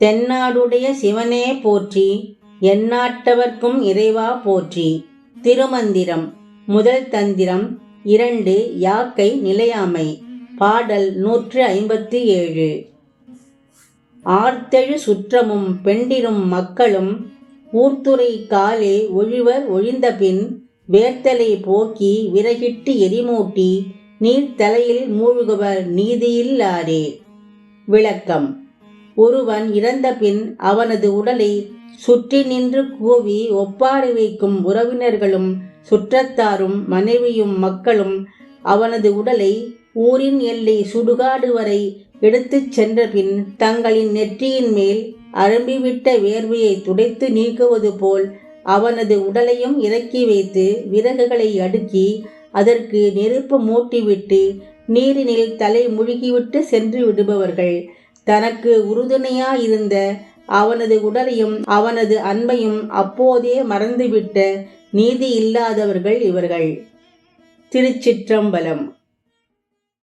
தென்னாடுடைய சிவனே போற்றி எந்நாட்டவர்க்கும் இறைவா போற்றி. திருமந்திரம் முதல் தந்திரம் இரண்டு யாக்கை நிலையாமை. பாடல் நூற்று ஐம்பத்தி ஏழு. ஆர்த்தெழு சுற்றமும் பெண்டிரும் மக்களும் ஊர்த்துறை காலே ஒழிவர் ஒழிந்தபின் வேர்த்தலை போக்கி விறகிட்டு எரிமூட்டி நீர்த்தலையில் மூழ்குவர் நீதியில்லாரே. விளக்கம் ஒருவன் இறந்தபின் அவனது உடலை சுற்றி நின்று கூவி ஒப்பாரி வைக்கும் உறவினர்களும் சுற்றத்தாரும் மனைவியும் மக்களும் அவனது உடலை ஊரின் எல்லை சுடுகாடு வரை எடுத்துச் சென்றபின் தங்களின் நெற்றியின் மேல் அரும்பிவிட்ட வேர்வையை துடைத்து நீக்குவது போல் அவனது உடலையும் இறக்கி வைத்து விறகுகளை அடுக்கி அதற்கு நெருப்பு மூட்டிவிட்டு நீரினில் தலை முழுகிவிட்டு சென்று விடுபவர்கள். தனக்கு உறுதுணையாயிருந்த அவனது உடலையும் அவனது அன்பையும் அப்போதே மறந்துவிட்ட நீதி இல்லாதவர்கள் இவர்கள். திருச்சிற்றம்பலம்.